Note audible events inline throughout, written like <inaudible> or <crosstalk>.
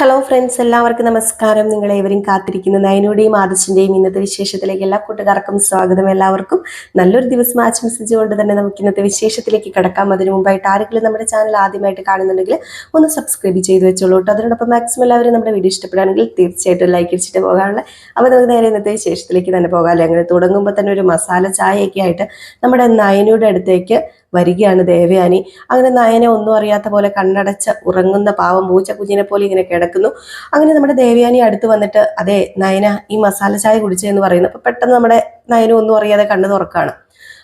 Hello friends എല്ലാവർക്കും നമസ്കാരം. നിങ്ങൾ ഏവരും കാത്തിരിക്കുന്ന. നയനയുടെയും ആദർശിന്റെയും ഇന്നത്തെ വിശേഷത്തിലേക്ക് എല്ലാ കൂട്ടുകാർക്കും സ്വാഗതം. എല്ലാവർക്കും നല്ലൊരു ദിവസം ആശംസിച്ചുകൊണ്ട് തന്നെ നമുക്ക് ഇന്നത്തെ വിശേഷത്തിലേക്ക് കിടക്കാം. അതിനു മുമ്പായിട്ട് ആരെങ്കിലും നമ്മുടെ ചാനൽ ആദ്യമായിട്ട് കാണുന്നുണ്ടെങ്കിൽ ഒന്ന് സബ്സ്ക്രൈബ് ചെയ്ത് വെച്ചോളൂ കേട്ടോ. അതിനോടൊപ്പം മാക്സിമം എല്ലാവരും നമ്മുടെ വീഡിയോ ഇഷ്ടപ്പെടുകയാണെങ്കിൽ തീർച്ചയായിട്ടും ലൈക്ക് അടിച്ചിട്ട് പോകാനുള്ള അപ്പോൾ നമുക്ക് നേരെ ഇന്നത്തെ വിശേഷത്തിലേക്ക് തന്നെ പോകാമല്ലേ അങ്ങനെ തുടങ്ങുമ്പോൾ തന്നെ ഒരു മസാല ചായയൊക്കെ ആയിട്ട് നമ്മുടെ നയനയുടെ അടുത്തേക്ക് വരികയാണ് ദേവയാനി. അങ്ങനെ നയനെ ഒന്നും അറിയാത്ത പോലെ കണ്ണടച്ച ഉറങ്ങുന്ന പാവം പൂച്ച കുഞ്ഞിനെ പോലെ ഇങ്ങനെ കിടക്കുന്നു. അങ്ങനെ നമ്മുടെ ദേവയാനി അടുത്ത് വന്നിട്ട് അതെ നയന ഈ മസാല ചായ കുടിച്ചതെന്ന് പറയുന്നു. അപ്പൊ പെട്ടെന്ന് നമ്മുടെ നയനും ഒന്നും അറിയാതെ കണ്ണു തുറക്കാണ്.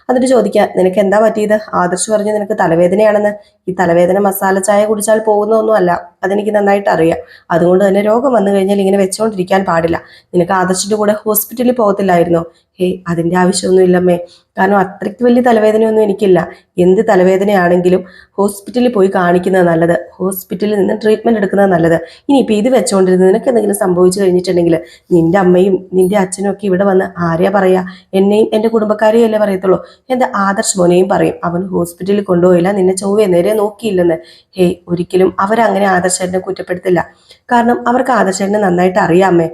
എന്നിട്ട് ചോദിക്കാം നിനക്ക് എന്താ പറ്റിയത്? ആദർശ് പറഞ്ഞു നിനക്ക് തലവേദനയാണെന്ന്. ഈ തലവേദന മസാല ചായ കുടിച്ചാൽ പോകുന്നൊന്നുമല്ല അതെനിക്ക് നന്നായിട്ട് അറിയാം. അതുകൊണ്ട് തന്നെ രോഗം വന്നു കഴിഞ്ഞാൽ ഇങ്ങനെ വെച്ചുകൊണ്ടിരിക്കാൻ പാടില്ല. നിനക്ക് ആദർശിന്റെ കൂടെ ഹോസ്പിറ്റലിൽ പോകത്തില്ലായിരുന്നോ? ഹേ അതിന്റെ ആവശ്യമൊന്നുമില്ലമ്മേ. കാരണം അത്രയ്ക്ക് വലിയ തലവേദനയൊന്നും എനിക്കില്ല. എന്ത് തലവേദനയാണെങ്കിലും ഹോസ്പിറ്റലിൽ പോയി കാണിക്കുന്നത് നല്ലത്. ഹോസ്പിറ്റലിൽ നിന്ന് ട്രീറ്റ്മെന്റ് എടുക്കുന്നത് നല്ലത്. ഇനിയിപ്പോൾ ഇത് വെച്ചുകൊണ്ടിരുന്ന നിനക്ക് എന്തെങ്കിലും സംഭവിച്ചു കഴിഞ്ഞിട്ടുണ്ടെങ്കിൽ നിന്റെ അമ്മയും നിന്റെ അച്ഛനും ഒക്കെ ഇവിടെ വന്ന് ആരെയാ പറയാ? എന്നെയും എന്റെ കുടുംബക്കാരെയും അല്ലേ പറയത്തുള്ളൂ? എന്റെ ആദർശ് മോനെയും പറയും. അവൻ ഹോസ്പിറ്റലിൽ കൊണ്ടുപോയില്ല. നിന്നെ ചൊവ്വേ നേരെ നോക്കിയില്ലെന്ന്. ഹേ ഒരിക്കലും അവരങ്ങനെ ആദർശേട്ടനെ കുറ്റപ്പെടുത്തില്ല. കാരണം അവർക്ക് ആദർശേട്ടനെ നന്നായിട്ട് അറിയാമേ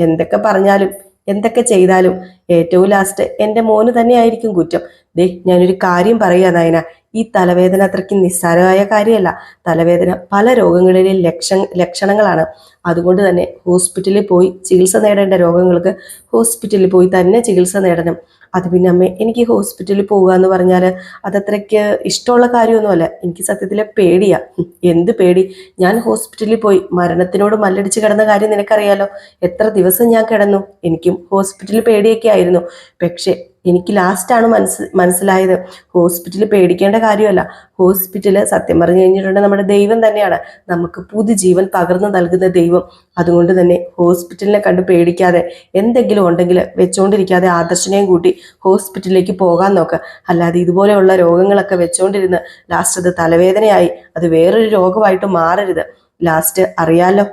എന്തൊക്കെ പറഞ്ഞാലും എന്തൊക്കെ ചെയ്താലും ഏറ്റവും ലാസ്റ്റ് എന്റെ മോന് തന്നെയായിരിക്കും കുറ്റം. ദേ ഞാനൊരു കാര്യം പറയുക നായന. ഈ തലവേദന അത്രയ്ക്ക് നിസ്സാരമായ കാര്യമല്ല. തലവേദന പല രോഗങ്ങളിലെയും ലക്ഷ ലക്ഷണങ്ങളാണ്. അതുകൊണ്ട് തന്നെ ഹോസ്പിറ്റലിൽ പോയി ചികിത്സ നേടേണ്ട രോഗങ്ങൾക്ക് ഹോസ്പിറ്റലിൽ പോയി തന്നെ ചികിത്സ നേടണം. അത് പിന്നെ അമ്മ എനിക്ക് ഹോസ്പിറ്റലിൽ പോകുക എന്ന് പറഞ്ഞാൽ അതത്രയ്ക്ക് ഇഷ്ടമുള്ള കാര്യമൊന്നുമല്ല. എനിക്ക് സത്യത്തിൽ പേടിയാ. എന്ത് പേടി? ഞാൻ ഹോസ്പിറ്റലിൽ പോയി മരണത്തിനോട് മല്ലടിച്ച് കിടന്ന കാര്യം നിനക്കറിയാലോ? എത്ര ദിവസം ഞാൻ കിടന്നു. എനിക്കും ഹോസ്പിറ്റലിൽ പേടിയൊക്കെ ആയിരുന്നു. പക്ഷേ എനിക്ക് ലാസ്റ്റാണ് മനസ്സ് മനസ്സിലായത്. ഹോസ്പിറ്റലിൽ പേടിക്കേണ്ട കാര്യമല്ല. ഹോസ്പിറ്റൽ സത്യം പറഞ്ഞു കഴിഞ്ഞിട്ടുണ്ടെങ്കിൽ നമ്മുടെ ദൈവം തന്നെയാണ്. നമുക്ക് പുതുജീവൻ പകർന്നു നൽകുന്ന ദൈവം. അതുകൊണ്ട് തന്നെ ഹോസ്പിറ്റലിനെ കണ്ട് പേടിക്കാതെ എന്തെങ്കിലും ഉണ്ടെങ്കിൽ വെച്ചുകൊണ്ടിരിക്കാതെ ആദർശനെയും കൂട്ടി ഹോസ്പിറ്റലിലേക്ക് പോകാൻ നോക്കുക അല്ലാതെ ഇതുപോലെയുള്ള രോഗങ്ങളൊക്കെ വെച്ചുകൊണ്ടിരുന്ന് ലാസ്റ്റ് അത് തലവേദനയായി. അത് വേറൊരു രോഗമായിട്ട് മാറരുത്. ലാസ്റ്റ് അറിയാലോ.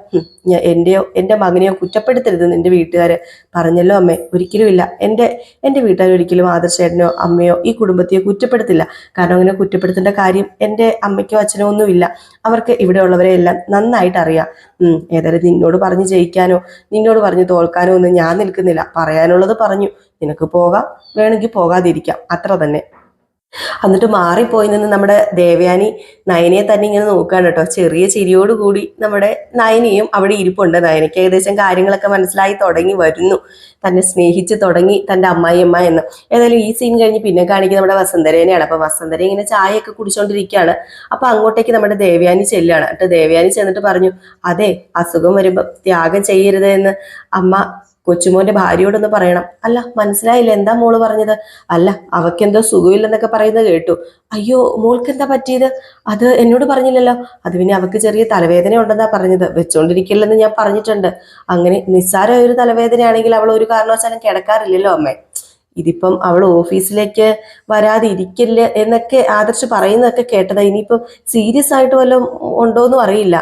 എന്റെയോ എന്റെ മകനെയോ കുറ്റപ്പെടുത്തരുത് എന്റെ വീട്ടുകാർ പറഞ്ഞല്ലോ അമ്മേ ഒരിക്കലും ഇല്ല. എന്റെ എന്റെ വീട്ടുകാർ ഒരിക്കലും ആദർശേട്ടനോ അമ്മയോ ഈ കുടുംബത്തെയോ കുറ്റപ്പെടുത്തില്ല. കാരണം അങ്ങനെ കുറ്റപ്പെടുത്തേണ്ട കാര്യം എന്റെ അമ്മയ്ക്കോ അച്ഛനോ ഒന്നുമില്ല. അവർക്ക് ഇവിടെയുള്ളവരെ എല്ലാം നന്നായിട്ട് അറിയാം. ഏതായാലും നിന്നോട് പറഞ്ഞ് ജയിക്കാനോ നിന്നോട് പറഞ്ഞ് തോൽക്കാനോ ഒന്നും ഞാൻ നിൽക്കുന്നില്ല. പറയാനുള്ളത് പറഞ്ഞു. നിനക്ക് പോകാം. വേണമെങ്കിൽ പോകാതിരിക്കാം. അത്ര തന്നെ. എന്നിട്ട് മാറിപ്പോയി നിന്ന് നമ്മുടെ ദേവയാനി നയനയെ തന്നെ ഇങ്ങനെ നോക്കുകയാണ് കേട്ടോ. ചെറിയ ചിരിയോട് കൂടി നമ്മുടെ നയനയും അവിടെ ഇരിപ്പുണ്ട്. നയനയ്ക്ക് ഏകദേശം കാര്യങ്ങളൊക്കെ മനസ്സിലായി തുടങ്ങി വരുന്നു. തന്നെ സ്നേഹിച്ച് തുടങ്ങി തന്റെ അമ്മായിയമ്മ എന്ന്. ഏതായാലും ഈ സീൻ കഴിഞ്ഞ് പിന്നെ കാണിക്കുന്നത് നമ്മുടെ വസന്തരേനെയാണ്. അപ്പൊ വസന്തര ഇങ്ങനെ ചായയൊക്കെ കുടിച്ചോണ്ടിരിക്കുകയാണ്. അപ്പൊ അങ്ങോട്ടേക്ക് നമ്മുടെ ദേവയാനി ചെല്ലുകയാണ്. എന്നിട്ട് ദേവയാനി ചെന്നിട്ട് പറഞ്ഞു അതെ അസുഖം വരുമ്പോ ത്യാഗം ചെയ്യരുത് എന്ന് അമ്മ കൊച്ചുമോന്റെ ഭാര്യയോടൊന്ന് പറയണം. അല്ല മനസ്സിലായില്ല? എന്താ മോൾ പറഞ്ഞത്? അല്ല അവക്കെന്തോ സുഖമില്ലെന്നൊക്കെ പറയുന്നത് കേട്ടു. അയ്യോ മോൾക്ക് എന്താ പറ്റിയത്? അത് എന്നോട് പറഞ്ഞില്ലല്ലോ. അത് പിന്നെ അവക്ക് ചെറിയ തലവേദന ഉണ്ടെന്നാ പറഞ്ഞത്. വെച്ചോണ്ടിരിക്കില്ലെന്ന് ഞാൻ പറഞ്ഞിട്ടുണ്ട്. അങ്ങനെ നിസ്സാരമായ ഒരു തലവേദനയാണെങ്കിൽ അവൾ ഒരു കാരണവശാലും കിടക്കാറില്ലല്ലോ അമ്മേ. ഇതിപ്പം അവൾ ഓഫീസിലേക്ക് വരാതിരിക്കില്ല എന്നൊക്കെ ആദർശ് പറയുന്നതൊക്കെ കേട്ടതാ. ഇനിയിപ്പം സീരിയസ് ആയിട്ട് വല്ലതും ഉണ്ടോന്നും അറിയില്ല.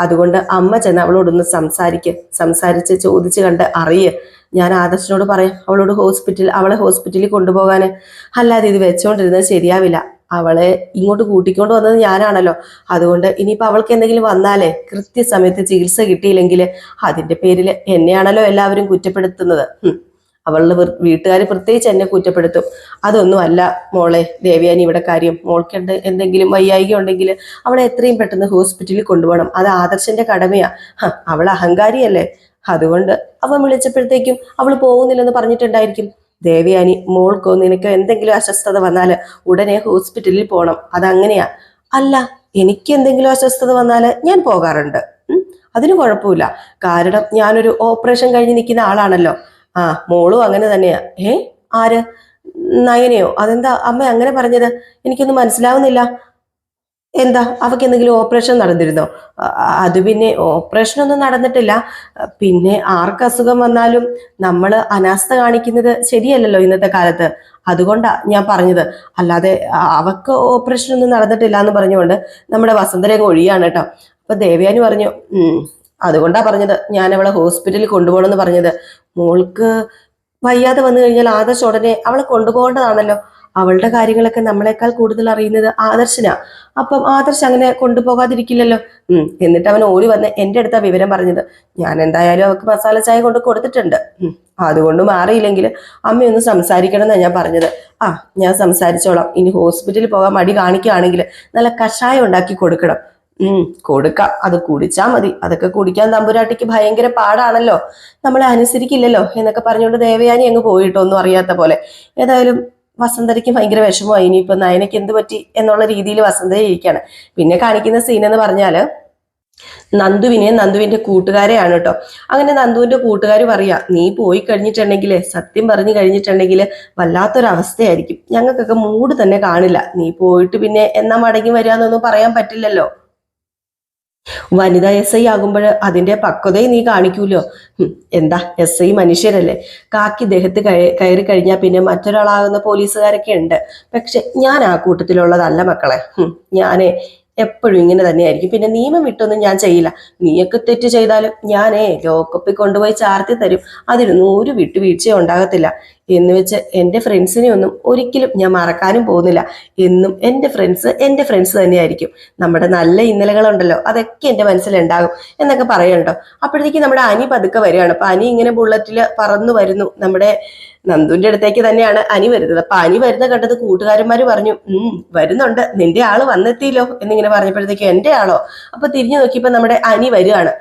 അതുകൊണ്ട് അമ്മ ചെന്ന് അവളോടൊന്ന് സംസാരിക്ക്. സംസാരിച്ച് ചോദിച്ചു കണ്ട് അറിയ്. ഞാൻ ആദർശനോട് പറയാം അവളോട് ഹോസ്പിറ്റൽ അവളെ ഹോസ്പിറ്റലിൽ കൊണ്ടുപോകാന്. അല്ലാതെ ഇത് വെച്ചോണ്ടിരുന്നത് ശരിയാവില്ല. അവളെ ഇങ്ങോട്ട് കൂട്ടിക്കൊണ്ട് വന്നത് ഞാനാണല്ലോ. അതുകൊണ്ട് ഇനിയിപ്പോൾ അവൾക്ക് എന്തെങ്കിലും വന്നാലേ കൃത്യസമയത്ത് ചികിത്സ കിട്ടിയില്ലെങ്കിൽ അതിന്റെ പേരിൽ എന്നെയാണല്ലോ എല്ലാവരും കുറ്റപ്പെടുത്തുന്നത്. ഉം. അവളുടെ വീട്ടുകാർ പ്രത്യേകിച്ച് എന്നെ കുറ്റപ്പെടുത്തും. അതൊന്നും അല്ല മോളെ ദേവയാനി ഇവിടെ കാര്യം. മോൾക്ക് എന്തെങ്കിലും വയ്യായിക ഉണ്ടെങ്കിൽ അവളെ എത്രയും പെട്ടെന്ന് ഹോസ്പിറ്റലിൽ കൊണ്ടുപോകണം. അത് ആദർശന്റെ കടമയാ. അവൾ അഹങ്കാരിയല്ലേ? അതുകൊണ്ട് അവൻ വിളിച്ചപ്പോഴത്തേക്കും അവൾ പോകുന്നില്ലെന്ന് പറഞ്ഞിട്ടുണ്ടായിരിക്കും. ദേവയാനി മോൾക്കോ നിനക്കോ എന്തെങ്കിലും അസ്വസ്ഥത വന്നാൽ ഉടനെ ഹോസ്പിറ്റലിൽ പോകണം അതങ്ങനെയാ. അല്ല എനിക്ക് എന്തെങ്കിലും അസ്വസ്ഥത വന്നാൽ ഞാൻ പോകാറുണ്ട്. അതിന് കുഴപ്പമില്ല. കാരണം ഞാനൊരു ഓപ്പറേഷൻ കഴിഞ്ഞ് നിൽക്കുന്ന ആളാണല്ലോ. ആ മോളും അങ്ങനെ തന്നെയാ. ഏ ആര്? നയനയോ? അതെന്താ അമ്മ അങ്ങനെ പറഞ്ഞത്? എനിക്കൊന്നും മനസ്സിലാവുന്നില്ല. എന്താ? അവക്ക് എന്തെങ്കിലും ഓപ്പറേഷൻ നടന്നിരുന്നോ? അത് പിന്നെ ഓപ്പറേഷൻ ഒന്നും നടന്നിട്ടില്ല. പിന്നെ ആർക്ക് അസുഖം വന്നാലും നമ്മൾ അനാസ്ഥ കാണിക്കുന്നത് ശരിയല്ലല്ലോ ഇന്നത്തെ കാലത്ത്. അതുകൊണ്ടാ ഞാൻ പറഞ്ഞത്. അല്ലാതെ അവക്ക് ഓപ്പറേഷൻ ഒന്നും നടന്നിട്ടില്ല എന്ന് പറഞ്ഞുകൊണ്ട് നമ്മുടെ വസന്തരേഖ ഒഴിയാണ് കേട്ടോ. അപ്പൊ ദേവയാനി പറഞ്ഞു അതുകൊണ്ടാ പറഞ്ഞത്. ഞാൻ അവളെ ഹോസ്പിറ്റലിൽ കൊണ്ടുപോകണമെന്ന് പറഞ്ഞത്. മോൾക്ക് വയ്യാതെ വന്നു കഴിഞ്ഞാൽ ആദർശ് ഉടനെ അവളെ കൊണ്ടുപോകേണ്ടതാണല്ലോ. അവളുടെ കാര്യങ്ങളൊക്കെ നമ്മളെക്കാൾ കൂടുതൽ അറിയുന്നത് ആദർശനാ. അപ്പം ആദർശ് അങ്ങനെ കൊണ്ടുപോകാതിരിക്കില്ലല്ലോ. ഉം എന്നിട്ട് അവൻ ഓടി വന്ന് എന്റെ അടുത്താ വിവരം പറഞ്ഞത്. ഞാൻ എന്തായാലും അവൾക്ക് മസാല ചായ കൊണ്ട് കൊടുത്തിട്ടുണ്ട്. അതുകൊണ്ട് മാറിയില്ലെങ്കിൽ അമ്മയൊന്ന് സംസാരിക്കണം എന്നാണ് ഞാൻ പറഞ്ഞത്. ആ ഞാൻ സംസാരിച്ചോളാം. ഇനി ഹോസ്പിറ്റലിൽ പോകാൻ മടി കാണിക്കുകയാണെങ്കിൽ നല്ല കഷായം ഉണ്ടാക്കി കൊടുക്കണം. ഉം കൊടുക്കാം. അത് കുടിച്ചാ മതി. അതൊക്കെ കുടിക്കാൻ തമ്പുരാട്ടിക്ക് ഭയങ്കര പാടാണല്ലോ. നമ്മളെ അനുസരിക്കില്ലല്ലോ എന്നൊക്കെ പറഞ്ഞുകൊണ്ട് ദേവയാനി അങ്ങ് പോയിട്ടോ ഒന്നും അറിയാത്ത പോലെ. ഏതായാലും വസന്തരയ്ക്ക് ഭയങ്കര വിഷമമായി. ഇനിയിപ്പോ നയനയ്ക്ക് എന്ത് പറ്റി എന്നുള്ള രീതിയിൽ വസന്തയെ ഇരിക്കുകയാണ് പിന്നെ കാണിക്കുന്ന സീൻ എന്ന് പറഞ്ഞാൽ നന്ദുവിനെ നന്ദുവിന്റെ കൂട്ടുകാരെയാണ് കേട്ടോ. അങ്ങനെ നന്ദുവിന്റെ കൂട്ടുകാർ പറയാ നീ പോയി കഴിഞ്ഞിട്ടുണ്ടെങ്കിൽ സത്യം പറഞ്ഞു കഴിഞ്ഞിട്ടുണ്ടെങ്കിൽ വല്ലാത്തൊരവസ്ഥയായിരിക്കും. ഞങ്ങൾക്കൊക്കെ മൂഡ് തന്നെ കാണില്ല. നീ പോയിട്ട് പിന്നെ എന്നാ മടങ്ങി വരിക എന്നൊന്നും പറയാൻ പറ്റില്ലല്ലോ. വനിതാ എസ് ഐ ആകുമ്പോൾ അതിന്റെ പക്വതയും നീ കാണിക്കൂലോ? എന്താ എസ് ഐ മനുഷ്യരല്ലേ? കാക്കി ദേഹത്ത് കയറി കഴിഞ്ഞാൽ പിന്നെ മറ്റൊരാളാകുന്ന പോലീസുകാരൊക്കെ ഉണ്ട്. പക്ഷെ ഞാൻ ആ കൂട്ടത്തിലുള്ളതല്ല മക്കളെ. ഞാനേ എപ്പോഴും ഇങ്ങനെ തന്നെയായിരിക്കും. പിന്നെ നിയമം വിട്ടൊന്നും ഞാൻ ചെയ്യില്ല. നീയൊക്കെ തെറ്റ് ചെയ്താലും ഞാനേ ലോക്കപ്പിൽ കൊണ്ടുപോയി ചാർത്തി തരും. അതിനൊന്നും ഒരു വിട്ടുവീഴ്ച ഉണ്ടാകത്തില്ല. എന്ന് വെച്ച് എന്റെ ഫ്രണ്ട്സിനെ ഒന്നും ഒരിക്കലും ഞാൻ മറക്കാനും പോകുന്നില്ല. എന്നും എന്റെ ഫ്രണ്ട്സ് എന്റെ ഫ്രണ്ട്സ് തന്നെയായിരിക്കും. നമ്മുടെ നല്ല ഇന്നലകളുണ്ടല്ലോ അതൊക്കെ എന്റെ മനസ്സിലുണ്ടാകും എന്നൊക്കെ പറയണ്ടോ അപ്പോഴത്തേക്ക് നമ്മുടെ അനി പതുക്കെ വരികയാണ്. അപ്പം അനി ഇങ്ങനെ ബുള്ളറ്റിൽ പറന്നു വരുന്നു. നമ്മുടെ നന്ദുവിന്റെ അടുത്തേക്ക് തന്നെയാണ് അനി വരുന്നത്. അപ്പൊ അനി വരുന്ന കണ്ടത് കൂട്ടുകാരന്മാര് പറഞ്ഞു ഉം വരുന്നുണ്ട്. നിന്റെ ആൾ വന്നെത്തിയില്ലോ എന്നിങ്ങനെ പറഞ്ഞപ്പോഴത്തേക്ക് എന്റെ ആളോ? അപ്പൊ തിരിഞ്ഞു നോക്കിയപ്പോ നമ്മുടെ അനി വരികയാണ്.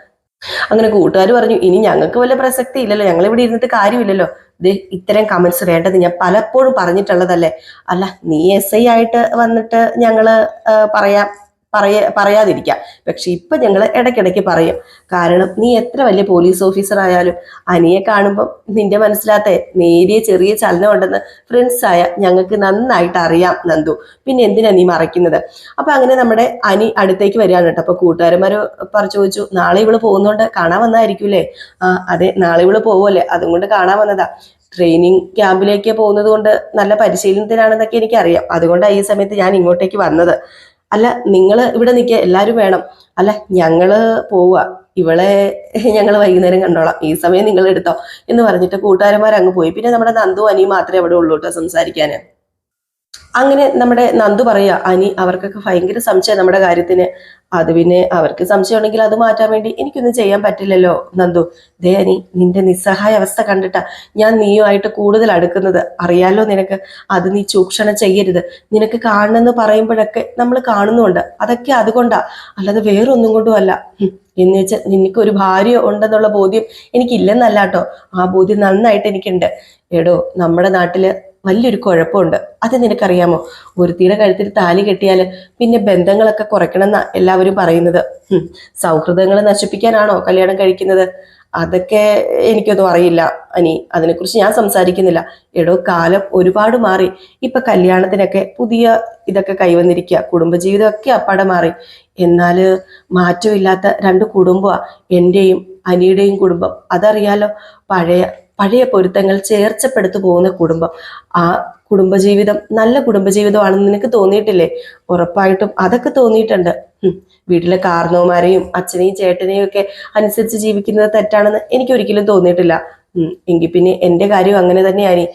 അങ്ങനെ കൂട്ടുകാർ പറഞ്ഞു ഇനി ഞങ്ങൾക്ക് വല്ല പ്രസക്തി ഇല്ലല്ലോ. ഞങ്ങൾ ഇവിടെ ഇരുന്നിട്ട് കാര്യമില്ലല്ലോ. ഇത് ഇത്തരം കമന്റ്സ് വേണ്ടത് ഞാൻ പലപ്പോഴും പറഞ്ഞിട്ടുള്ളതല്ലേ. അല്ല നീ എസ് ഐ ആയിട്ട് വന്നിട്ട് ഞങ്ങൾ പറയാം. പറയ പറയാതിരിക്കാം. പക്ഷെ ഇപ്പൊ ഞങ്ങൾ ഇടയ്ക്കിടയ്ക്ക് പറയും. കാരണം നീ എത്ര വലിയ പോലീസ് ഓഫീസർ ആയാലും അനിയെ കാണുമ്പോൾ നിന്റെ മനസ്സിലാത്ത നേരിയ ചെറിയ ചലനം ഉണ്ടെന്ന് ഫ്രണ്ട്സ് ആയ ഞങ്ങൾക്ക് നന്നായിട്ട് അറിയാം നന്ദു. പിന്നെ എന്തിനാ നീ മറയ്ക്കുന്നത്? അപ്പൊ അങ്ങനെ നമ്മുടെ അനി അടുത്തേക്ക് വരികയാണ് കേട്ടോ. അപ്പൊ കൂട്ടുകാരന്മാര് പറ ചോദിച്ചു നാളെ ഇവൾ പോകുന്നോണ്ട് കാണാൻ വന്നതായിരിക്കൂലേ ആ അതെ നാളെ ഇവൾ പോവല്ലേ? അതുകൊണ്ട് കാണാൻ വന്നതാ. ട്രെയിനിങ് ക്യാമ്പിലേക്ക് പോകുന്നത് കൊണ്ട് നല്ല പരിശീലനത്തിനാണെന്നൊക്കെ എനിക്കറിയാം. അതുകൊണ്ടാണ് ഈ സമയത്ത് ഞാൻ ഇങ്ങോട്ടേക്ക് വന്നത്. അല്ല നിങ്ങൾ ഇവിടെ നിൽക്കുക എല്ലാവരും വേണം. അല്ല ഞങ്ങൾ പോവുക ഇവളെ <laughs> ഞങ്ങൾ വൈകുന്നേരം കണ്ടോളാം. ഈ സമയം നിങ്ങൾ എടുത്തോ എന്ന് പറഞ്ഞിട്ട് കൂട്ടുകാരന്മാർ അങ്ങ് പോയി. പിന്നെ നമ്മുടെ നന്ദു അനി മാത്രമേ അവിടെ ഉള്ളൂ കേട്ടോ സംസാരിക്കാന്. അങ്ങനെ നമ്മുടെ നന്ദു പറയാ അനി അവർക്കൊക്കെ ഭയങ്കര സംശയം നമ്മുടെ കാര്യത്തിന്. അത് പിന്നെ അവർക്ക് സംശയം ഉണ്ടെങ്കിൽ അത് മാറ്റാൻ വേണ്ടി എനിക്കൊന്നും ചെയ്യാൻ പറ്റില്ലല്ലോ നന്ദു. ദേ അനി നിന്റെ നിസ്സഹായ അവസ്ഥ കണ്ടിട്ടാ ഞാൻ നീയുമായിട്ട് കൂടുതൽ അടുക്കുന്നത്. അറിയാലോ നിനക്ക്? അത് നീ ചൂക്ഷണം ചെയ്യരുത്. നിനക്ക് കാണണമെന്ന് പറയുമ്പോഴൊക്കെ നമ്മൾ കാണുന്നുണ്ട്. അതൊക്കെ അതുകൊണ്ടാ. അല്ലാതെ വേറൊന്നും കൊണ്ടും അല്ല. എന്ന് വെച്ചാൽ നിനക്ക് ഒരു ഭാര്യ ഉണ്ടെന്നുള്ള ബോധ്യം എനിക്കില്ലെന്നല്ല കേട്ടോ ആ ബോധ്യം നന്നായിട്ട് എനിക്കുണ്ട്. എടോ നമ്മുടെ നാട്ടിൽ വലിയൊരു കുഴപ്പമുണ്ട്. അത് നിനക്കറിയാമോ? ഒരുത്തിയുടെ കഴുത്തിൽ താലി കെട്ടിയാൽ പിന്നെ ബന്ധങ്ങളൊക്കെ കുറയ്ക്കണം എന്നാ എല്ലാവരും പറയുന്നത്. സൗഹൃദങ്ങൾ നശിപ്പിക്കാനാണോ കല്യാണം കഴിക്കുന്നത്? അതൊക്കെ എനിക്കൊന്നും അറിയില്ല അനി. അതിനെക്കുറിച്ച് ഞാൻ സംസാരിക്കുന്നില്ല. എടോ കാലം ഒരുപാട് മാറി. ഇപ്പൊ കല്യാണത്തിനൊക്കെ പുതിയ ഇതൊക്കെ കൈവന്നിരിക്കുക കുടുംബജീവിതമൊക്കെ അപ്പാടെ മാറി. എന്നാൽ മാറ്റമില്ലാത്ത രണ്ട് കുടുംബമാണ് എന്റെയും അനിയുടെയും കുടുംബം. അതറിയാലോ? പഴയ പഴയ പൊരുത്തങ്ങൾ ചേർച്ചപ്പെടുത്തു പോകുന്ന കുടുംബം. ആ കുടുംബജീവിതം നല്ല കുടുംബജീവിതമാണെന്ന് നിനക്ക് തോന്നിയിട്ടില്ലേ? ഉറപ്പായിട്ടും അതൊക്കെ തോന്നിയിട്ടുണ്ട്. വീട്ടിലെ കാരണവന്മാരെയും അച്ഛനെയും ചേട്ടനെയും ഒക്കെ അനുസരിച്ച് ജീവിക്കുന്നത് തെറ്റാണെന്ന് എനിക്ക് ഒരിക്കലും തോന്നിയിട്ടില്ല. എങ്കിൽ പിന്നെ എന്റെ കാര്യം അങ്ങനെ തന്നെയാണ്.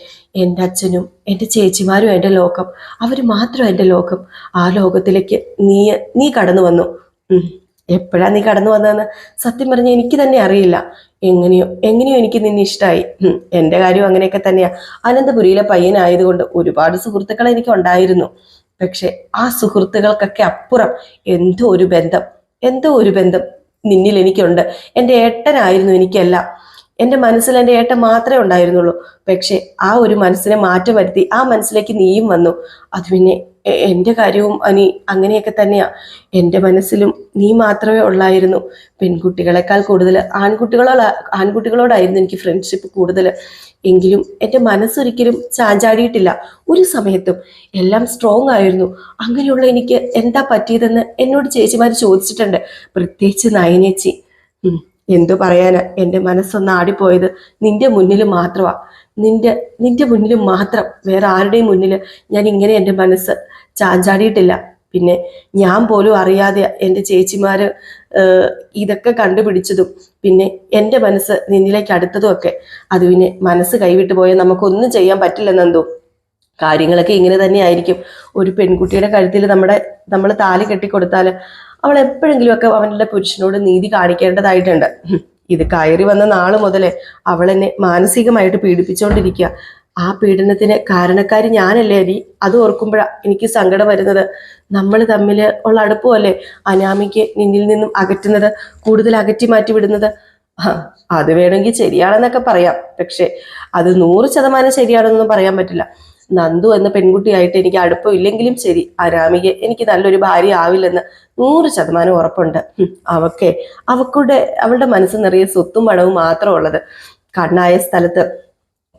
എന്റെ അച്ഛനും എന്റെ ചേച്ചിമാരും എന്റെ ലോകം. അവർ മാത്രം എന്റെ ലോകം. ആ ലോകത്തിലേക്ക് നീ നീ കടന്നു വന്നു. എപ്പോഴാണ് എപ്പോഴാ നീ കടന്നു വന്നതെന്ന് സത്യം പറഞ്ഞാൽ എനിക്ക് തന്നെ അറിയില്ല. എങ്ങനെയോ എങ്ങനെയോ എനിക്ക് നിന്നെ ഇഷ്ടമായി. എന്റെ കാര്യം അങ്ങനെയൊക്കെ തന്നെയാ. അനന്തപുരിയിലെ പയ്യനായതുകൊണ്ട് ഒരുപാട് സുഹൃത്തുക്കൾ എനിക്ക് ഉണ്ടായിരുന്നു. പക്ഷെ ആ സുഹൃത്തുക്കൾക്കൊക്കെ അപ്പുറം എന്തോ ഒരു ബന്ധം എന്തോ ഒരു ബന്ധം നിന്നിൽ എനിക്കുണ്ട്. എന്റെ ഏട്ടനായിരുന്നു എനിക്കെല്ലാം. എന്റെ മനസ്സിൽ എന്റെ ഏട്ടൻ മാത്രമേ ഉണ്ടായിരുന്നുള്ളൂ. പക്ഷേ ആ ഒരു മനസ്സിനെ മാറ്റം വരുത്തി ആ മനസ്സിലേക്ക് നീയും വന്നു. അത് പിന്നെ എന്റെ കാര്യവും അനി അങ്ങനെയൊക്കെ തന്നെയാ. എന്റെ മനസ്സിലും നീ മാത്രമേ ഉള്ളായിരുന്നു. പെൺകുട്ടികളെക്കാൾ കൂടുതൽ ആൺകുട്ടികളോട് ആൺകുട്ടികളോടായിരുന്നു എനിക്ക് ഫ്രണ്ട്ഷിപ്പ് കൂടുതൽ. എങ്കിലും എന്റെ മനസ്സൊരിക്കലും ചാഞ്ചാടിയിട്ടില്ല. ഒരു സമയത്തും എല്ലാം സ്ട്രോങ് ആയിരുന്നു. അങ്ങനെയുള്ള എനിക്ക് എന്താ പറ്റിയതെന്ന് എന്നോട് ചേച്ചിമാർ ചോദിച്ചിട്ടുണ്ട്. പ്രത്യേകിച്ച് നയനേച്ചി. എന്തു പറയാനാ? എന്റെ മനസ്സൊന്ന് ആടിപ്പോയത് നിന്റെ മുന്നിൽ മാത്രമാ. നിന്റെ നിന്റെ മുന്നിൽ മാത്രം. വേറെ ആരുടെയും മുന്നിൽ ഞാൻ ഇങ്ങനെ എന്റെ മനസ്സ് ചാഞ്ചാടിയിട്ടില്ല. പിന്നെ ഞാൻ പോലും അറിയാതെ എന്റെ ചേച്ചിമാർ ഇതൊക്കെ കണ്ടുപിടിച്ചതും പിന്നെ എന്റെ മനസ്സ് നിന്നിലേക്ക് അടുത്തതും ഒക്കെ. അത് പിന്നെ മനസ്സ് കൈവിട്ട് പോയാൽ നമുക്കൊന്നും ചെയ്യാൻ പറ്റില്ലെന്നെന്തോ കാര്യങ്ങളൊക്കെ ഇങ്ങനെ തന്നെയായിരിക്കും. ഒരു പെൺകുട്ടിയുടെ കഴുത്തിൽ നമ്മുടെ നമ്മൾ താലി കെട്ടിക്കൊടുത്താൽ അവൾ എപ്പോഴെങ്കിലും ഒക്കെ അവന്റെ പുരുഷനോട് നീതി കാണിക്കേണ്ടതായിട്ടുണ്ട്. ഇത് കയറി വന്ന നാൾ മുതലേ അവൾ എന്നെ മാനസികമായിട്ട് പീഡിപ്പിച്ചുകൊണ്ടിരിക്കുക ആ പീഡനത്തിന് കാരണക്കാരി ഞാനല്ലേ അരി? അത് ഓർക്കുമ്പോഴാ എനിക്ക് സങ്കടം വരുന്നത്. നമ്മൾ തമ്മിൽ ഉള്ള അടുപ്പമല്ലേ അനാമിക്ക് നിന്നിൽ നിന്നും അകറ്റുന്നത് കൂടുതൽ അകറ്റി മാറ്റി വിടുന്നത്? അത് വേണമെങ്കിൽ ശരിയാണെന്നൊക്കെ പറയാം. പക്ഷെ അത് നൂറ് ശതമാനം ശരിയാണെന്നൊന്നും പറയാൻ പറ്റില്ല. നന്ദു എന്ന പെൺകുട്ടിയായിട്ട് എനിക്ക് അടുപ്പം ഇല്ലെങ്കിലും ശരി ആരാമിക എനിക്ക് നല്ലൊരു ഭാര്യ ആവില്ലെന്ന് നൂറ് ശതമാനം ഉറപ്പുണ്ട്. അവക്കെ അവക്കുടെ അവളുടെ മനസ്സ് നിറയെ സ്വത്തും പണവും മാത്രമുള്ളത് കണ്ണായ സ്ഥലത്ത്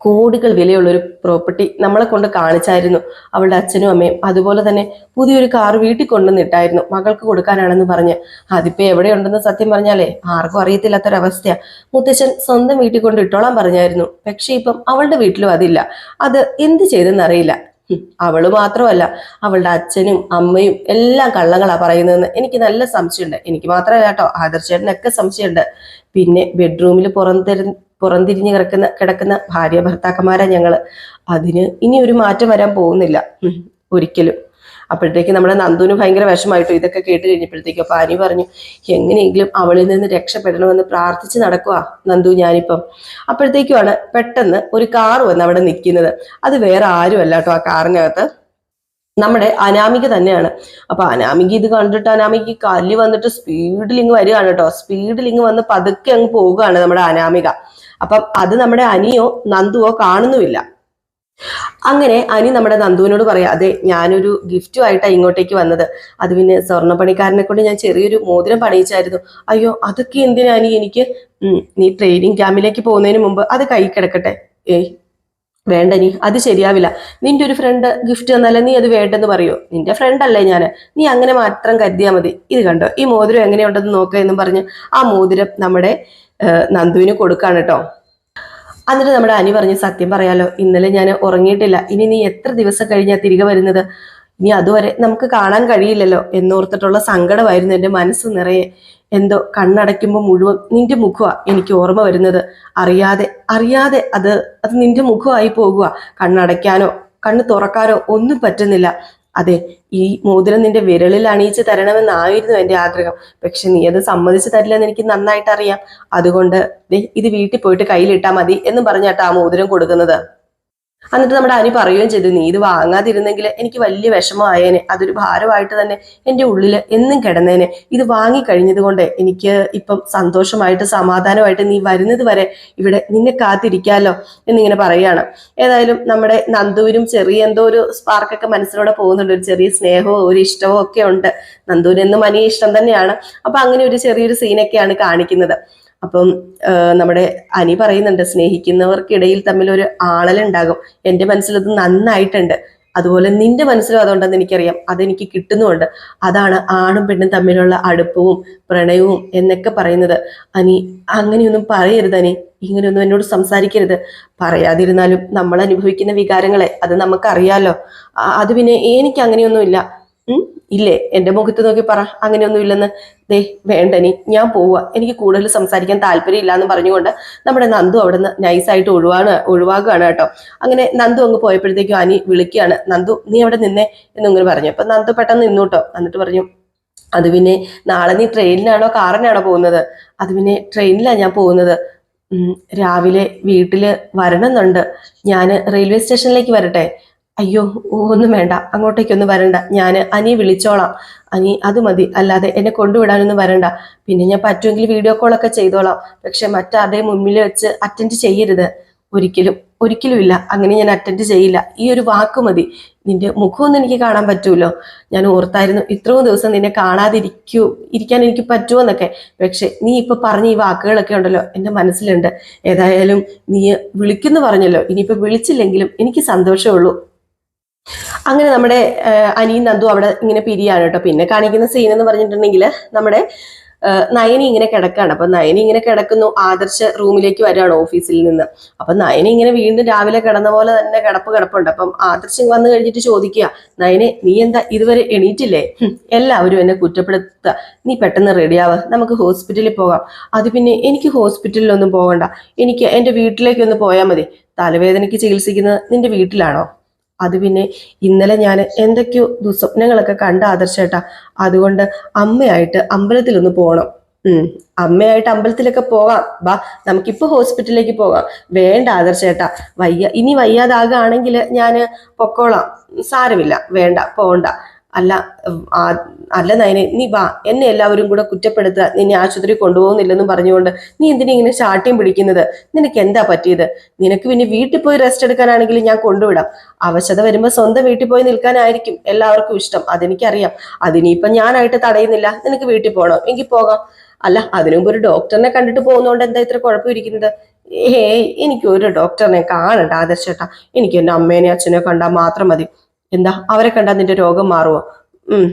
കോടികൾ വിലയുള്ള ഒരു പ്രോപ്പർട്ടി നമ്മളെ കൊണ്ട് കാണിച്ചായിരുന്നു അവളുടെ അച്ഛനും അമ്മയും. അതുപോലെ തന്നെ പുതിയൊരു കാർ വീട്ടിൽ കൊണ്ടുവന്നിട്ടായിരുന്നു മകൾക്ക് കൊടുക്കാനാണെന്ന് പറഞ്ഞ്. അതിപ്പോ എവിടെയുണ്ടെന്ന് സത്യം പറഞ്ഞാലേ ആർക്കും അറിയത്തില്ലാത്തൊരവസ്ഥ മുത്തശ്ശൻ സ്വന്തം വീട്ടിൽ കൊണ്ട് ഇട്ടോളാൻ പറഞ്ഞായിരുന്നു. പക്ഷെ ഇപ്പം അവളുടെ വീട്ടിലും അതില്ല. അത് എന്ത് ചെയ്തെന്നറിയില്ല അവൾ മാത്രമല്ല അവളുടെ അച്ഛനും അമ്മയും എല്ലാം കള്ളങ്ങളാ പറയുന്നതെന്ന് എനിക്ക് നല്ല സംശയമുണ്ട്. എനിക്ക് മാത്രമല്ല കേട്ടോ ആദർശേട്ടനൊക്കെ സംശയമുണ്ട്. പിന്നെ ബെഡ്റൂമിൽ പുറംതിരി പുറംതിരിഞ്ഞ് കിടക്കുന്ന കിടക്കുന്ന ഭാര്യ ഭർത്താക്കന്മാരാ ഞങ്ങൾ. അതിന് ഇനി ഒരു മാറ്റം വരാൻ പോകുന്നില്ല. ഒരിക്കലും. അപ്പോഴത്തേക്ക് നമ്മുടെ നന്ദുവിന് ഭയങ്കര വിഷമായിട്ടു? ഇതൊക്കെ കേട്ട് കഴിഞ്ഞപ്പോഴത്തേക്കും അപ്പൊ അനി പറഞ്ഞു എങ്ങനെയെങ്കിലും അവളിൽ നിന്ന് രക്ഷപ്പെടണമെന്ന് പ്രാർത്ഥിച്ച് നടക്കുക നന്ദു ഞാനിപ്പം. അപ്പോഴത്തേക്കുമാണ് പെട്ടെന്ന് ഒരു കാർ വന്ന് അവിടെ നിൽക്കുന്നത്. അത് വേറെ ആരുമല്ല കേട്ടോ ആ കാറിനകത്ത്. നമ്മുടെ അനാമിക തന്നെയാണ്. അപ്പൊ അനാമിക ഇത് കണ്ടിട്ട് അനാമിക കല്ല് വന്നിട്ട് സ്പീഡിൽ ഇങ്ങ് വരികയാണ് കേട്ടോ. സ്പീഡിൽ ഇങ്ങ് വന്ന് പതുക്കെ അങ്ങ് പോവുകയാണ് നമ്മുടെ അനാമിക. അപ്പം അത് നമ്മുടെ അനിയോ നന്ദുവോ കാണുന്നുമില്ല. അങ്ങനെ അനി നമ്മുടെ നന്ദുവിനോട് പറയാം അതെ ഞാനൊരു ഗിഫ്റ്റുമായിട്ടാണ് ഇങ്ങോട്ടേക്ക് വന്നത്. അത് പിന്നെ സ്വർണ പണിക്കാരനെ കൊണ്ട് ഞാൻ ചെറിയൊരു മോതിരം പണിയിച്ചായിരുന്നു. അയ്യോ അതൊക്കെ എന്തിനാ അനി എനിക്ക്? നീ ട്രെയിനിങ് ക്യാമ്പിലേക്ക് പോകുന്നതിന് മുമ്പ് അത് കൈ കിടക്കട്ടെ. ഏയ് വേണ്ട നീ അത് ശരിയാവില്ല. നിന്റെ ഒരു ഫ്രണ്ട് ഗിഫ്റ്റ് തന്നാലേ നീ അത് വേണ്ടെന്ന് പറയൂ. നിന്റെ ഫ്രണ്ട് അല്ലേ ഞാൻ നീ അങ്ങനെ മാത്രം കരുതിയാൽ മതി. ഇത് കണ്ടോ? ഈ മോതിരം എങ്ങനെയുണ്ടെന്ന് നോക്ക എന്നും പറഞ്ഞ് ആ മോതിരം നമ്മുടെ നന്ദുവിന് കൊടുക്കാണ് കേട്ടോ എന്നിട്ട് നമ്മുടെ അനി പറഞ്ഞ് സത്യം പറയാലോ ഇന്നലെ ഞാൻ ഉറങ്ങിയിട്ടില്ല. ഇനി നീ എത്ര ദിവസം കഴിഞ്ഞാൽ തിരികെ വരുന്നത്? ഇനി അതുവരെ നമുക്ക് കാണാൻ കഴിയില്ലല്ലോ എന്നോർത്തിട്ടുള്ള സങ്കടമായിരുന്നു എന്റെ മനസ്സ് നിറയെ. എന്തോ കണ്ണടയ്ക്കുമ്പോൾ മുഴുവൻ നിന്റെ മുഖമാ എനിക്ക് ഓർമ്മ വരുന്നത്. അറിയാതെ അറിയാതെ അത് അത് നിന്റെ മുഖമായി പോകുക കണ്ണടയ്ക്കാനോ കണ്ണ് തുറക്കാനോ ഒന്നും പറ്റുന്നില്ല. അതെ ഈ മോതിരം നിന്റെ വിരലിൽ അണിയിച്ച് തരണമെന്നായിരുന്നു എന്റെ ആഗ്രഹം. പക്ഷെ നീ അത് സമ്മതിച്ചു തരില്ലെന്ന് എനിക്ക് നന്നായിട്ട് അറിയാം അതുകൊണ്ട് ഇത് വീട്ടിൽ പോയിട്ട് കയ്യിലിട്ടാ മതി എന്ന് പറഞ്ഞാട്ടാ ആ മോതിരം കൊടുക്കുന്നത്. എന്നിട്ട് നമ്മുടെ അനി പറയുകയും ചെയ്തു നീ ഇത് വാങ്ങാതിരുന്നെങ്കിൽ എനിക്ക് വലിയ വിഷമമായേനെ. അതൊരു ഭാരമായിട്ട് തന്നെ എന്റെ ഉള്ളിൽ എന്നും കിടന്നേനെ. ഇത് വാങ്ങിക്കഴിഞ്ഞത് കൊണ്ട് എനിക്ക് ഇപ്പം സന്തോഷമായിട്ട് സമാധാനമായിട്ട് നീ വരുന്നത് വരെ ഇവിടെ നിന്നെ കാത്തിരിക്കാമല്ലോ എന്നിങ്ങനെ പറയുകയാണ്. ഏതായാലും നമ്മുടെ നന്ദൂരും ചെറിയ എന്തോ ഒരു സ്പാർക്കൊക്കെ മനസ്സിലൂടെ പോകുന്നുണ്ട്. ഒരു ചെറിയ സ്നേഹവും ഒരു ഇഷ്ടവും ഒക്കെ ഉണ്ട്. നന്ദൂരെന്നും അനിയ ഇഷ്ടം തന്നെയാണ്. അപ്പൊ അങ്ങനെ ഒരു ചെറിയൊരു സീനൊക്കെയാണ് കാണിക്കുന്നത്. അപ്പം നമ്മുടെ അനി പറയുന്നുണ്ട് സ്നേഹിക്കുന്നവർക്കിടയിൽ തമ്മിൽ ഒരു ആളലുണ്ടാകും. എന്റെ മനസ്സിലത് നന്നായിട്ടുണ്ട്. അതുപോലെ നിന്റെ മനസ്സിലും അതുണ്ടെന്ന് എനിക്കറിയാം. അതെനിക്ക് കിട്ടുന്നുമുണ്ട്. അതാണ് ആണും പെണ്ണും തമ്മിലുള്ള അടുപ്പവും പ്രണയവും എന്നൊക്കെ പറയുന്നത്. അനി അങ്ങനെയൊന്നും പറയരുത് അനി. ഇങ്ങനെയൊന്നും എന്നോട് സംസാരിക്കരുത്. പറയാതിരുന്നാലും നമ്മൾ അനുഭവിക്കുന്ന വികാരങ്ങളെ അത് നമുക്കറിയാലോ. അത് പിന്നെ എനിക്ക് അങ്ങനെയൊന്നുമില്ല. ഇല്ലേ? എന്റെ മുഖത്ത് നോക്കി പറ. അങ്ങനെയൊന്നും ഇല്ലെന്ന്. ദേ വേണ്ടനി ഞാൻ പോവുക എനിക്ക് കൂടുതൽ സംസാരിക്കാൻ താല്പര്യമില്ല എന്ന് പറഞ്ഞുകൊണ്ട് നമ്മുടെ നന്ദു അവിടെ നിന്ന് നൈസായിട്ട് ഒഴിവാണ് ഒഴിവാക്കുകയാണ് കേട്ടോ. അങ്ങനെ നന്ദു അങ്ങ് പോയപ്പോഴത്തേക്കും അനി വിളിക്കുകയാണ്. നന്ദു നീ അവിടെ നിന്നേ എന്നിങ്ങനെ പറഞ്ഞു. അപ്പൊ നന്ദു പെട്ടെന്ന് നിന്നു കേട്ടോ. എന്നിട്ട് പറഞ്ഞു അത് പിന്നെ നാളെ നീ ട്രെയിനിലാണോ കാറിനാണോ പോകുന്നത്? അത് പിന്നെ ട്രെയിനിലാണ് ഞാൻ പോകുന്നത്. രാവിലെ വീട്ടിൽ വരണമെന്നുണ്ട്. ഞാൻ റെയിൽവേ സ്റ്റേഷനിലേക്ക് വരട്ടെ. അയ്യോ ഒന്നും വേണ്ട. അങ്ങോട്ടേക്കൊന്നും വരണ്ട. ഞാൻ അനി വിളിച്ചോളാം. അനി അത് മതി. അല്ലാതെ എന്നെ കൊണ്ടുവിടാനൊന്നും വരണ്ട. പിന്നെ ഞാൻ പറ്റുമെങ്കിൽ വീഡിയോ കോളൊക്കെ ചെയ്തോളാം. പക്ഷെ മറ്റാരുടെയും മുമ്പിൽ വെച്ച് അറ്റൻഡ് ചെയ്യരുത്. ഒരിക്കലും ഒരിക്കലും ഇല്ല. അങ്ങനെ ഞാൻ അറ്റൻഡ് ചെയ്യില്ല. ഈ ഒരു വാക്ക് മതി. നിന്റെ മുഖമൊന്നും എനിക്ക് കാണാൻ പറ്റൂലോ? ഞാൻ ഓർത്തായിരുന്നു ഇത്രയും ദിവസം നിന്നെ കാണാതിരിക്കൂ ഇരിക്കാൻ എനിക്ക് പറ്റുമോ എന്നൊക്കെ. പക്ഷെ നീ ഇപ്പൊ പറഞ്ഞ ഈ വാക്കുകളൊക്കെ ഉണ്ടല്ലോ എന്റെ മനസ്സിലുണ്ട്. ഏതായാലും നീ വിളിക്കുന്നു പറഞ്ഞല്ലോ. ഇനിയിപ്പോ വിളിച്ചില്ലെങ്കിലും എനിക്ക് സന്തോഷമേ ഉള്ളൂ. അങ്ങനെ നമ്മുടെ അനിയും നന്ദു അവിടെ ഇങ്ങനെ പിരിയാണ് കേട്ടോ. പിന്നെ കാണിക്കുന്ന സീൻ എന്ന് പറഞ്ഞിട്ടുണ്ടെങ്കിൽ നമ്മുടെ നയനി ഇങ്ങനെ കിടക്കാണ്. അപ്പൊ നയനി ഇങ്ങനെ കിടക്കുന്നു ആദർശ റൂമിലേക്ക് വരികയാണ് ഓഫീസിൽ നിന്ന്. അപ്പൊ നയനി ഇങ്ങനെ വീണ്ടും രാവിലെ കിടന്ന പോലെ തന്നെ കിടപ്പ് കിടപ്പുണ്ട്. അപ്പം ആദർശ് വന്നു കഴിഞ്ഞിട്ട് ചോദിക്കുക നയനെ നീ എന്താ ഇതുവരെ എണീറ്റില്ലേ? എല്ലാവരും എന്നെ കുറ്റപ്പെടുത്തുക. നീ പെട്ടെന്ന് റെഡിയാവുക നമുക്ക് ഹോസ്പിറ്റലിൽ പോകാം. അത് പിന്നെ എനിക്ക് ഹോസ്പിറ്റലിലൊന്നും പോകണ്ട എനിക്ക് എന്റെ വീട്ടിലേക്കൊന്ന് പോയാൽ മതി. തലവേദനയ്ക്ക് ചികിത്സിക്കുന്നത് നിന്റെ വീട്ടിലാണോ? അത് പിന്നെ ഇന്നലെ ഞാൻ എന്തൊക്കെയോ ദുസ്വപ്നങ്ങളൊക്കെ കണ്ട ആദർശേട്ടാ. അതുകൊണ്ട് അമ്മയായിട്ട് അമ്പലത്തിലൊന്ന് പോകണം ഉം. അമ്മയായിട്ട് അമ്പലത്തിലൊക്കെ പോകാം. വാ നമുക്കിപ്പോ ഹോസ്പിറ്റലിലേക്ക് പോകാം. വേണ്ട ആദർശേട്ടാ. വയ്യ ഇനി വയ്യാതാകുകയാണെങ്കിൽ ഞാൻ പൊക്കോളാം. സാരമില്ല. വേണ്ട പോണ്ട. അല്ല അല്ല നയനെ നീ വാ എന്നെ എല്ലാവരും കൂടെ കുറ്റപ്പെടുത്തുക. നിന്നെ ആശുപത്രി കൊണ്ടുപോകുന്നില്ലെന്നും പറഞ്ഞുകൊണ്ട് നീ എന്തിനാ ഇങ്ങനെ ചാട്ടിയും പിടിക്കുന്നത്? നിനക്ക് എന്താ പറ്റിയത്? നിനക്ക് പിന്നെ വീട്ടിൽ പോയി റെസ്റ്റ് എടുക്കാനാണെങ്കിൽ ഞാൻ കൊണ്ടുവിടാം. അവശത വരുമ്പോൾ സ്വന്തം വീട്ടിൽ പോയി നിൽക്കാനായിരിക്കും എല്ലാവർക്കും ഇഷ്ടം. അതെനിക്കറിയാം. അതിനിപ്പം ഞാനായിട്ട് തടയുന്നില്ല. നിനക്ക് വീട്ടിൽ പോകണം എങ്കിൽ പോകാം. അല്ല അതിനു മുമ്പ് ഒരു ഡോക്ടറിനെ കണ്ടിട്ട് പോകുന്നതുകൊണ്ട് എന്താ ഇത്ര കുഴപ്പമിരിക്കുന്നത് ഏയ് എനിക്ക് ഒരു ഡോക്ടറിനെ കാണണ്ട ആദർശേട്ടാ എനിക്ക് എന്റെ അമ്മേനെ അച്ഛനെ കണ്ടാൽ മാത്രം മതി. എന്താ? അവരെ കണ്ടാൽ നിന്റെ രോഗം മാറുമോ ഉം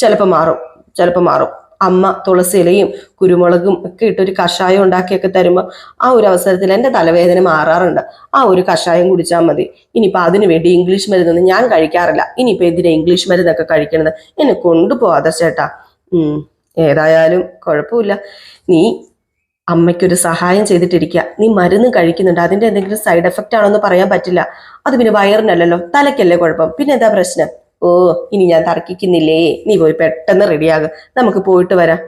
ചിലപ്പോൾ മാറും. ചിലപ്പോൾ മാറും. അമ്മ തുളസി ഇലയും കുരുമുളകും ഒക്കെ ഇട്ടൊരു കഷായം ഉണ്ടാക്കിയൊക്കെ തരുമ്പോൾ ആ ഒരു അവസരത്തിൽ എന്റെ തലവേദന മാറാറുണ്ട്. ആ ഒരു കഷായം കുടിച്ചാൽ മതി. ഇനിയിപ്പോൾ അതിനു വേണ്ടി ഇംഗ്ലീഷ് മരുന്നൊന്നും ഞാൻ കഴിക്കാറില്ല. ഇനിയിപ്പോൾ എന്തിനാ ഇംഗ്ലീഷ് മരുന്നൊക്കെ കഴിക്കണത്? എന്നെ കൊണ്ടുപോകാതെ ചേട്ടാ. ഏതായാലും കുഴപ്പമില്ല. നീ അമ്മയ്ക്കൊരു സഹായം ചെയ്തിട്ടിരിക്കുക നീ മരുന്ന് കഴിക്കുന്നുണ്ട്. അതിന്റെ എന്തെങ്കിലും സൈഡ് എഫക്റ്റ് ആണോ എന്ന് പറയാൻ പറ്റില്ല. അത് പിന്നെ വയറിനല്ലല്ലോ. തലയ്ക്കല്ലേ കുഴപ്പം. പിന്നെ എന്താ പ്രശ്നം? ഓ ഇനി ഞാൻ തർക്കിക്കുന്നില്ലേ? നീ പോയി പെട്ടെന്ന് റെഡിയാകും നമുക്ക് പോയിട്ട് വരാം.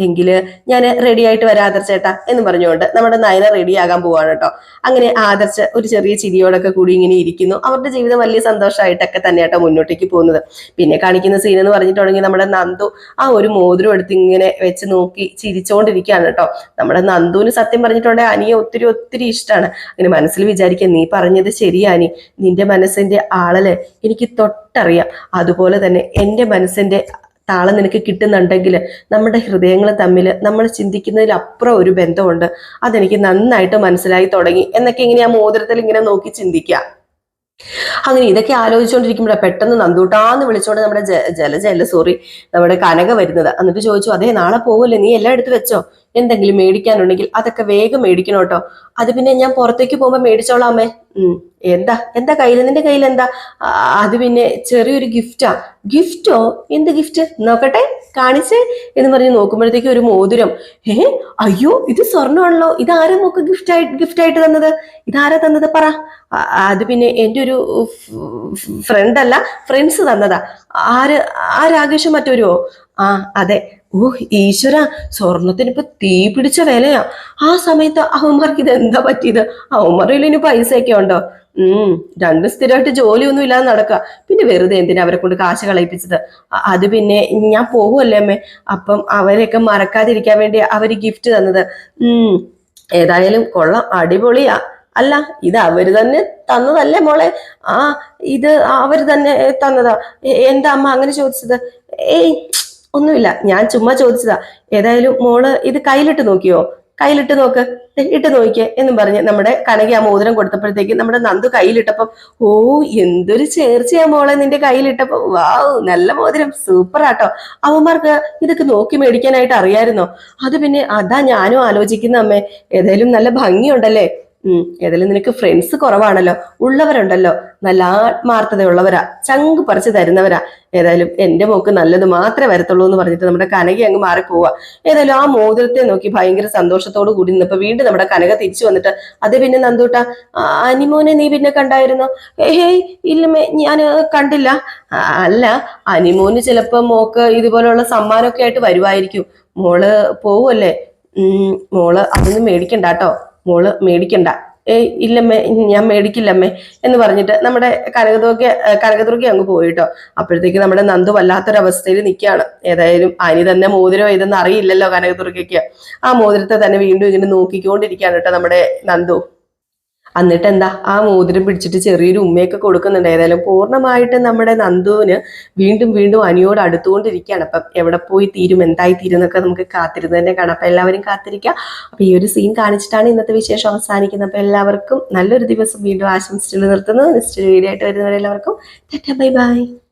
എങ്കിൽ ഞാൻ റെഡി ആയിട്ട് വരാം ആദർശേട്ടാ എന്ന് പറഞ്ഞുകൊണ്ട് നമ്മുടെ നയന റെഡിയാകാൻ പോവാണ് കേട്ടോ. അങ്ങനെ ആദർശ ഒരു ചെറിയ ചിരിയോടൊക്കെ കൂടി ഇങ്ങനെ ഇരിക്കുന്നു. അവരുടെ ജീവിതം വലിയ സന്തോഷമായിട്ടൊക്കെ തന്നെ കേട്ടോ മുന്നോട്ടേക്ക് പോകുന്നത്. പിന്നെ കാണിക്കുന്ന സീൻ എന്ന് പറഞ്ഞിട്ടുണ്ടെങ്കിൽ നമ്മുടെ നന്ദു ആ ഒരു മോതിരം എടുത്ത് ഇങ്ങനെ വെച്ച് നോക്കി ചിരിച്ചോണ്ടിരിക്കുകയാണ് കേട്ടോ. നമ്മുടെ നന്ദുവിന് സത്യം പറഞ്ഞിട്ടുണ്ടെങ്കിൽ അനിയെ ഒത്തിരി ഒത്തിരി ഇഷ്ടമാണ് അങ്ങനെ മനസ്സിൽ വിചാരിക്കാൻ നീ പറഞ്ഞത് ശരിയാ അനി. നിന്റെ മനസ്സിന്റെ ആളല്ലേ? എനിക്ക് തൊട്ടറിയാം. അതുപോലെ തന്നെ എന്റെ മനസ്സിന്റെ താളം നിനക്ക് കിട്ടുന്നുണ്ടെങ്കിൽ നമ്മുടെ ഹൃദയങ്ങൾ തമ്മിൽ നമ്മൾ ചിന്തിക്കുന്നതിലപ്പുറം ഒരു ബന്ധമുണ്ട്. അതെനിക്ക് നന്നായിട്ട് മനസ്സിലായി തുടങ്ങി. എന്നൊക്കെ ഇങ്ങനെ ആ മോതിരത്തിൽ ഇങ്ങനെ നോക്കി ചിന്തിക്കുക. അങ്ങനെ ഇതൊക്കെ ആലോചിച്ചുകൊണ്ടിരിക്കുമ്പോഴാണ് പെട്ടെന്ന് നന്ദൂട്ടാന്ന് വിളിച്ചോണ്ട് നമ്മുടെ ജലജ അല്ല സോറി നമ്മുടെ കനക വരുന്നത്. എന്നിട്ട് ചോദിച്ചു അതേ നാളെ പോവല്ലേ? നീ എല്ലാം എടുത്ത് വെച്ചോ? എന്തെങ്കിലും മേടിക്കാനുണ്ടെങ്കിൽ അതൊക്കെ വേഗം മേടിക്കണം കേട്ടോ. അത് പിന്നെ ഞാൻ പുറത്തേക്ക് പോകുമ്പോൾ മേടിച്ചോളാമേ എന്താ? എന്താ കയ്യിൽ നിന്റെ കയ്യിൽ എന്താ? അത് പിന്നെ ചെറിയൊരു ഗിഫ്റ്റാ ഗിഫ്റ്റോ എന്ത് ഗിഫ്റ്റ് നോക്കട്ടെ. കാണിച്ചേ എന്ന് പറഞ്ഞ് നോക്കുമ്പോഴത്തേക്ക് ഒരു മോതിരം. ഏ? അയ്യോ ഇത് സ്വർണമാണല്ലോ. ഇതാരാ നോക്ക് ഗിഫ്റ്റ് ആയിട്ട് ഗിഫ്റ്റ് ആയിട്ട് തന്നത്? ഇതാരാ തന്നത്? പറ. അത് പിന്നെ എന്റെ ഒരു ഫ്രണ്ട് അല്ല ഫ്രണ്ട്സ് തന്നതാ. ആര് ആ രാകേഷ് മറ്റൊരുവോ? ആ അതെ. ഓ ഈശ്വര സ്വർണത്തിന് ഇപ്പൊ തീ പിടിച്ച വിലയാ. ആ സമയത്ത് അവന്മാർക്ക് ഇത് എന്താ പറ്റിയത് അവന്മാരിൽ ഇനി പൈസയൊക്കെ ഉണ്ടോ? ഉം രണ്ടും സ്ഥിരമായിട്ട് ജോലിയൊന്നും ഇല്ലാതെ നടക്കുക പിന്നെ വെറുതെ എന്തിനാ അവരെ കൊണ്ട് കാശ് കളയിപ്പിച്ചത്? അത് പിന്നെ ഞാൻ പോകുമല്ലേ അമ്മേ? അപ്പം അവരെയൊക്കെ മറക്കാതിരിക്കാൻ വേണ്ടി അവർ ഗിഫ്റ്റ് തന്നത്. ഉം ഏതായാലും കൊള്ളാം അടിപൊളിയാ. അല്ല ഇത് അവർ തന്നെ തന്നതല്ലേ മോളെ? ആ ഇത് അവർ തന്നെ തന്നതാ. എന്താ അമ്മ അങ്ങനെ ചോദിച്ചത്? ഏയ് ഒന്നുമില്ല. ഞാൻ ചുമ്മാ ചോദിച്ചതാ ഏതായാലും മോൾ ഇത് കയ്യിലിട്ട് നോക്കിയോ? കയ്യിലിട്ട് നോക്ക് ഇട്ട് നോക്കിയേ എന്നും പറഞ്ഞ് നമ്മുടെ കനകി ആ മോതിരം കൊടുത്തപ്പോഴത്തേക്ക് നമ്മുടെ നന്ദു കയ്യിലിട്ടപ്പം ഓ എന്തൊരു ചേർച്ചയാ മോളെ നിന്റെ കയ്യിലിട്ടപ്പം. വാവ് നല്ല മോതിരം. സൂപ്പർ ആട്ടോ. അവന്മാർക്ക് ഇതൊക്കെ നോക്കി മേടിക്കാനായിട്ട് അറിയായിരുന്നോ? അത് പിന്നെ അതാ ഞാനും ആലോചിക്കുന്ന അമ്മേ ഏതായാലും നല്ല ഭംഗിയുണ്ടല്ലേ? ഏതായാലും നിനക്ക് ഫ്രണ്ട്സ് കുറവാണല്ലോ. ഉള്ളവരുണ്ടല്ലോ. നല്ല ആത്മാർത്ഥതയുള്ളവരാ. ചങ്ക് പറിച്ചു തരുന്നവരാ. ഏതായാലും എന്റെ മോക്ക് നല്ലത് മാത്രമേ വരത്തുള്ളൂ എന്ന് പറഞ്ഞിട്ട് നമ്മുടെ കനക അങ്ങ് മാറിപ്പോവാ. ഏതായാലും ആ മോതിരത്തെ നോക്കി ഭയങ്കര സന്തോഷത്തോടു കൂടി നിന്നപ്പോ വീണ്ടും നമ്മുടെ കനക തിരിച്ചു വന്നിട്ട് അത് പിന്നെ നന്ദൂട്ട അനിമോനെ നീ പിന്നെ കണ്ടായിരുന്നോ? ഏയ് ഇല്ലമ്മേ ഞാൻ കണ്ടില്ല. അല്ല അനിമോന് ചിലപ്പോ മോക്ക് ഇതുപോലുള്ള സമ്മാനമൊക്കെ ആയിട്ട് വരുമായിരിക്കും മോൾ പോവല്ലേ? ഉം മോൾ അതൊന്നും മേടിക്കണ്ട കേട്ടോ. മോൾ മേടിക്കണ്ട. ഇല്ലമ്മേ ഞാൻ മേടിക്കില്ലമ്മേ എന്ന് പറഞ്ഞിട്ട് നമ്മുടെ കനകദുർഗ കനകദുർഗ അങ്ങ് പോയിട്ടോ. അപ്പോഴത്തേക്ക് നമ്മുടെ നന്ദു വല്ലാത്തൊരവസ്ഥയിൽ നിൽക്കുകയാണ്. ഏതായാലും അനി തന്നെ മോതിരം ഇതെന്ന് അറിയില്ലല്ലോ കനകദുർഗയ്ക്ക്. ആ മോതിരത്തെ തന്നെ വീണ്ടും ഇങ്ങനെ നോക്കിക്കൊണ്ടിരിക്കുകയാണ് കേട്ടോ നമ്മുടെ നന്ദു. എന്നിട്ട് എന്താ ആ മോതിരം പിടിച്ചിട്ട് ചെറിയൊരു ഉമ്മയൊക്കെ കൊടുക്കുന്നുണ്ട്. ഏതായാലും പൂർണമായിട്ട് നമ്മുടെ നന്ദുവിന് വീണ്ടും വീണ്ടും അനിയോട് അടുത്തുകൊണ്ടിരിക്കുകയാണ്. അപ്പം എവിടെ പോയി തീരും എന്തായി തീരും എന്നൊക്കെ നമുക്ക് കാത്തിരുന്ന് തന്നെ കാണാം. അപ്പം എല്ലാവരും കാത്തിരിക്കുക. അപ്പം ഈ ഒരു സീൻ കാണിച്ചിട്ടാണ് ഇന്നത്തെ വിശേഷം അവസാനിക്കുന്നത്. അപ്പം എല്ലാവർക്കും നല്ലൊരു ദിവസം വീണ്ടും ആശംസിച്ചുകൊണ്ട് നിർത്തുന്നു. നെക്സ്റ്റ് വീഡിയോ ആയിട്ട് വരുന്നവരെല്ലാവർക്കും ബൈ ബൈ.